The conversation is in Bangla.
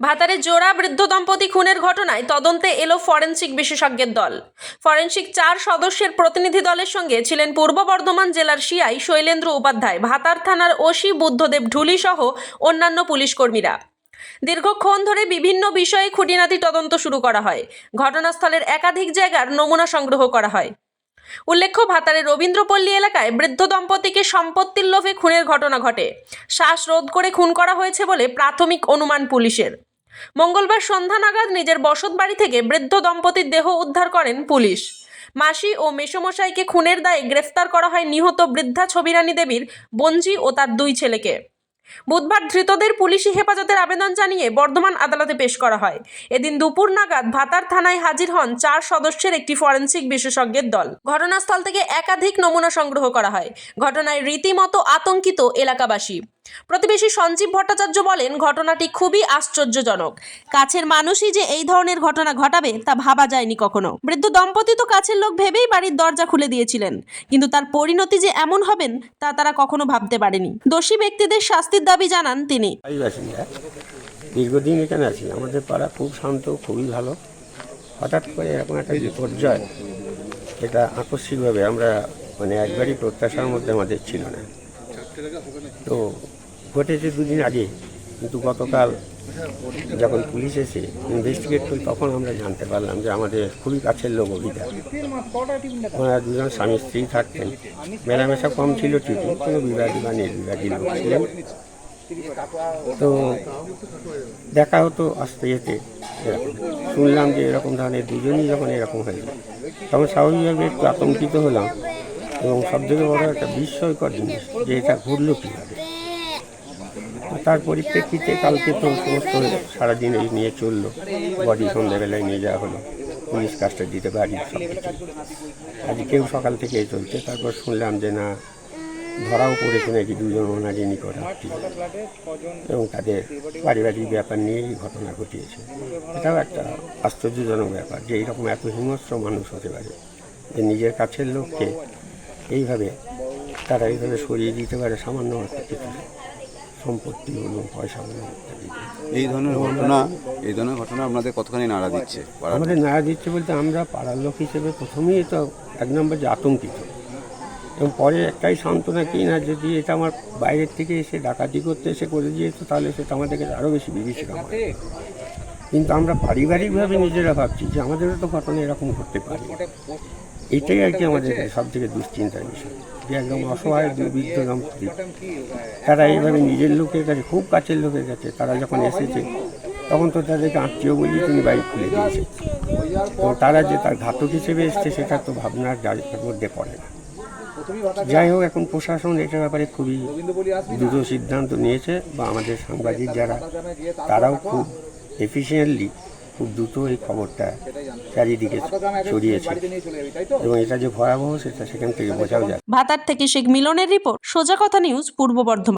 ভাতারে জোড়া বৃদ্ধ দম্পতি খুনের ঘটনায় তদন্তে এলো ফরেন্সিক বিশেষজ্ঞের দল। ফরেন্সিক চার সদস্যের প্রতিনিধি দলের সঙ্গে ছিলেন পূর্ব বর্ধমান জেলার সিআই শৈলেন্দ্র উপাধ্যায়, ভাতার থানার ওসি বুদ্ধদেব ঢুলি সহ অন্যান্য পুলিশ কর্মীরা। দীর্ঘক্ষণ ধরে বিভিন্ন বিষয়ে খুঁটিনাটি তদন্ত শুরু করা হয়। ঘটনাস্থলের একাধিক জায়গার নমুনা সংগ্রহ করা হয়। উল্লেখ্য, ভাতারে রবীন্দ্রপল্লী এলাকায় বৃদ্ধ দম্পতিকে সম্পত্তির লোভে খুনের ঘটনা ঘটে। শ্বাস রোধ করে খুন করা হয়েছে বলে প্রাথমিক অনুমান পুলিশের। মঙ্গলবার সন্ধ্যা নাগাদ নিজের বসত বাড়ি থেকে বৃদ্ধ দম্পতির দেহ উদ্ধার করেন পুলিশ। মাসি ও মেসমশাইকে খুনের দায়ে গ্রেফতার করা হয় নিহত বৃদ্ধা ছবিরানী দেবীর বঞ্জি ও তার দুই ছেলেকে। বুধবার ধৃতদের পুলিশি হেফাজতের আবেদন জানিয়ে বর্ধমান আদালতে পেশ করা হয়। এদিন দুপুর নাগাদ ভাতার থানায় হাজির হন চার সদস্যের একটি ফরেন্সিক বিশেষজ্ঞের দল। ঘটনাস্থল থেকে একাধিক নমুনা সংগ্রহ করা হয়। ঘটনায় রীতিমতো আতঙ্কিত এলাকাবাসী। প্রতিবেশী সঞ্জীব ভট্টাচার্য বলেন, ঘটনাটি খুবই আশ্চর্যজনক। কাছের মানুষই যে এই ধরনের ঘটনা ঘটাবে, তা ভাবা যায়নি কখনো। বৃদ্ধ দম্পতি তো কাছের লোক ভেবেই বাড়ির দরজা খুলে দিয়েছিলেন। কিন্তু তার পরিণতি যে এমন হবেন, তা তারা কখনো ভাবতে পারেনি। দোষী ব্যক্তিদের শাস্তির দাবি জানান তিনি। দীর্ঘদিন এখানে আছি। আমাদের পাড়া খুব শান্ত, খুবই ভালো। হঠাৎ করে এরকম একটা বিপর্যয়, এটা আকস্মিকভাবে আমরা মানে একবারই প্রত্যাশার মধ্যে আমাদের ছিল না। তো ঘটেছে দুদিন আগে। কিন্তু গতকাল যখন পুলিশ এসে ইনভেস্টিগেট করি, তখন আমরা জানতে পারলাম যে আমাদের খুবই কাছের লোক অভিটা ওনারা দুজন স্বামী স্ত্রী থাকতেন। মেলামেশা কম ছিল ঠিকই কোনো বিবাদী বা নির্বিবাদী লোক ছিলেন। তো দেখা হতো আসতে যেতে। শুনলাম যে এরকম ধরনের দুজনই যখন এরকম হয়ে যায় তখন স্বাভাবিকভাবে একটু আতঙ্কিত হলাম এবং সব থেকে বড় একটা বিস্ময়কর জিনিস যে এটা ঘুরলো কীভাবে। তার পরিপ্রেক্ষিতে কালকে তো সমস্ত সারাদিন এই নিয়ে চলল। বডি সন্ধ্যাবেলায় নিয়ে যাওয়া হলো। পুলিশ কাস্টাডিতে বাড়ি সব কিছু আজ কেউ সকাল থেকে চলছে। তারপর শুনলাম যে না, ধরাও পড়েছে নাকি দুজন ওনারই নিকট আত্মীয় এবং তাদের পারিবারিক ব্যাপার নিয়েই ঘটনা ঘটিয়েছে। এটাও একটা আশ্চর্যজনক ব্যাপার যে এইরকম এত হিংস্র মানুষ হতে পারে যে নিজের কাছের লোককে এইভাবে, তারা এইভাবে সরিয়ে দিতে পারে সামান্য কিছু। সম্পত্তি বলুন পয়সা ইত্যাদি। এই ধরনের ঘটনা এই ধরনের ঘটনা আপনাদের কতখানি নাড়া দিচ্ছে আমাদের নাড়া দিচ্ছে বলতে আমরা পাড়ার লোক হিসেবে প্রথমেই তো এক নম্বর যে আতঙ্কিত। এবং পরে একটাই সান্ত্বনা কি না যদি এটা আমার বাইরের থেকে এসে ডাকাতি করতে এসে করে দিয়েছে তাহলে সেটা আমাদেরকে আরও বেশি বিভীষিকা কিন্তু আমরা পারিবারিকভাবে নিজেরা ভাবছি যে আমাদেরও তো ঘটনা এরকম ঘটতে পারে। এটাই আর কি আমাদের সব থেকে দুশ্চিন্তার বিষয়। একদম অসহায়, দুর্বৃত্ত তারা এইভাবে নিজের লোকের কাছে, খুব কাছের লোকের কাছে তারা যখন এসেছে, তখন তো তাদেরকে আত্মীয় বলি তিনি বাইক খুলে দিয়েছে তো তারা যে তার ঘাতক হিসেবে এসছে, সেটা তো ভাবনার মধ্যে পড়ে না। যাই হোক, এখন প্রশাসন এটার ব্যাপারে খুবই দ্রুত সিদ্ধান্ত নিয়েছে, বা আমাদের সাংবাদিক যারা, তারাও খুব এফিসিয়েন্টলি খুব দ্রুত এই খবরটা চারিদিকে ছড়িয়েছে এবং এটা যে ভয়াবহ সেটা সেখান থেকে বোঝাও যায়। ভাতার থেকে শেখ মিলনের রিপোর্ট সোজা কথা নিউজ পূর্ব বর্ধমান।